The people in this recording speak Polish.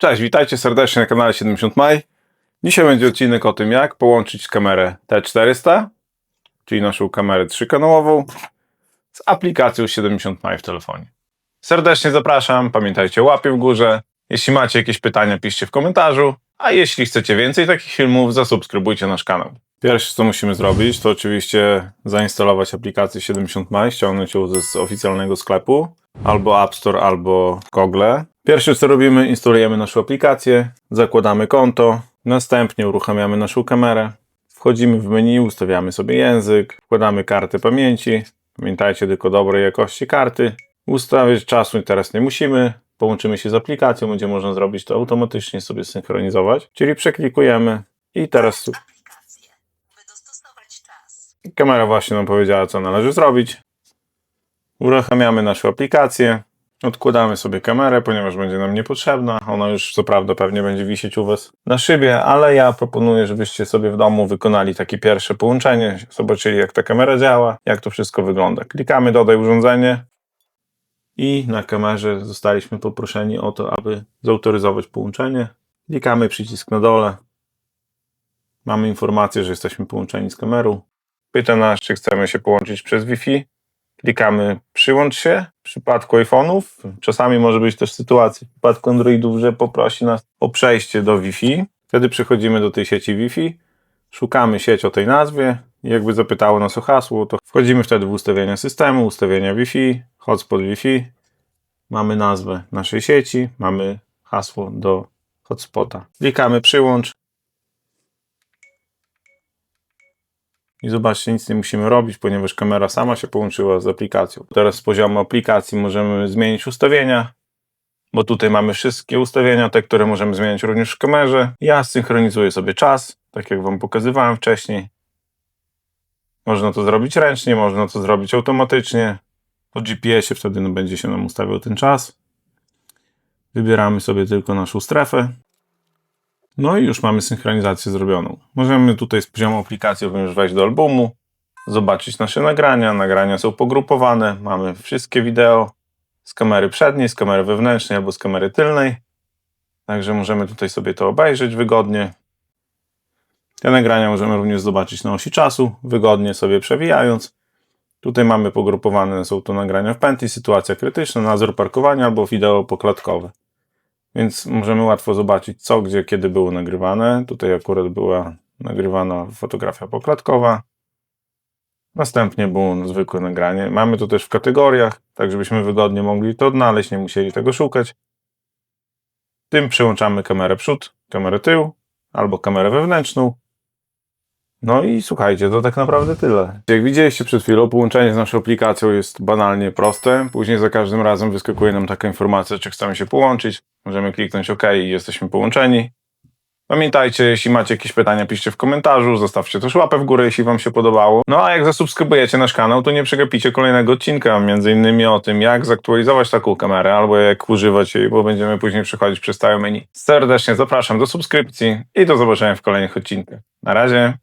Cześć, witajcie serdecznie na kanale 70 Maj. Dzisiaj będzie odcinek o tym, jak połączyć kamerę T400, czyli naszą kamerę trzykanałową, z aplikacją 70 Maj w telefonie. Serdecznie zapraszam, pamiętajcie łapie w górze. Jeśli macie jakieś pytania, piszcie w komentarzu, a jeśli chcecie więcej takich filmów, zasubskrybujcie nasz kanał. Pierwsze, co musimy zrobić, to oczywiście zainstalować aplikację 70 Maj, ściągnąć ją z oficjalnego sklepu, albo App Store, albo Google. Pierwsze, co robimy, instalujemy naszą aplikację, zakładamy konto, następnie uruchamiamy naszą kamerę, wchodzimy w menu, ustawiamy sobie język, wkładamy kartę pamięci, pamiętajcie tylko dobrej jakości karty, ustawiać czasu teraz nie musimy, połączymy się z aplikacją, będzie można zrobić to automatycznie, sobie synchronizować, czyli przeklikujemy i teraz. Kamera właśnie nam powiedziała, co należy zrobić. Uruchamiamy naszą aplikację. Odkładamy sobie kamerę, ponieważ będzie nam niepotrzebna. Ona już, co prawda, pewnie będzie wisieć u Was na szybie, ale ja proponuję, żebyście sobie w domu wykonali takie pierwsze połączenie, zobaczyli, jak ta kamera działa, jak to wszystko wygląda. Klikamy Dodaj urządzenie i na kamerze zostaliśmy poproszeni o to, aby zautoryzować połączenie. Klikamy przycisk na dole. Mamy informację, że jesteśmy połączeni z kamerą. Pyta nas, czy chcemy się połączyć przez Wi-Fi. Klikamy przyłącz się. Przypadku iPhone'ów, czasami może być też sytuacja w przypadku Androidów, że poprosi nas o przejście do Wi-Fi. Wtedy przechodzimy do tej sieci Wi-Fi, szukamy sieć o tej nazwie. Jakby zapytało nas o hasło, to wchodzimy wtedy w ustawienia systemu, ustawienia Wi-Fi, hotspot Wi-Fi. Mamy nazwę naszej sieci, mamy hasło do hotspota. Klikamy przyłącz. I zobaczcie, nic nie musimy robić, ponieważ kamera sama się połączyła z aplikacją. Teraz z poziomu aplikacji możemy zmienić ustawienia, bo tutaj mamy wszystkie ustawienia, te, które możemy zmieniać również w kamerze. Ja synchronizuję sobie czas, tak jak Wam pokazywałem wcześniej. Można to zrobić ręcznie, można to zrobić automatycznie. Po GPS-ie wtedy no, będzie się nam ustawiał ten czas. Wybieramy sobie tylko naszą strefę. No i już mamy synchronizację zrobioną. Możemy tutaj z poziomu aplikacji również wejść do albumu, zobaczyć nasze nagrania. Nagrania są pogrupowane. Mamy wszystkie wideo z kamery przedniej, z kamery wewnętrznej albo z kamery tylnej. Także możemy tutaj sobie to obejrzeć wygodnie. Te nagrania możemy również zobaczyć na osi czasu, wygodnie sobie przewijając. Tutaj mamy pogrupowane, są to nagrania w pętli, sytuacja krytyczna, nadzór parkowania albo wideo poklatkowe. Więc możemy łatwo zobaczyć, co, gdzie, kiedy było nagrywane. Tutaj akurat była nagrywana fotografia poklatkowa. Następnie było zwykłe nagranie. Mamy to też w kategoriach, tak żebyśmy wygodnie mogli to odnaleźć, nie musieli tego szukać. Tym przyłączamy kamerę przód, kamerę tył albo kamerę wewnętrzną. No i słuchajcie, to tak naprawdę tyle. Jak widzieliście przed chwilą, połączenie z naszą aplikacją jest banalnie proste. Później za każdym razem wyskakuje nam taka informacja, czy chcemy się połączyć. Możemy kliknąć OK i jesteśmy połączeni. Pamiętajcie, jeśli macie jakieś pytania, piszcie w komentarzu, zostawcie też łapę w górę, jeśli Wam się podobało. No a jak zasubskrybujecie nasz kanał, to nie przegapicie kolejnego odcinka, innymi o tym, jak zaktualizować taką kamerę, albo jak używać jej, bo będziemy później przechodzić przez całe menu. Serdecznie zapraszam do subskrypcji i do zobaczenia w kolejnych odcinkach. Na razie!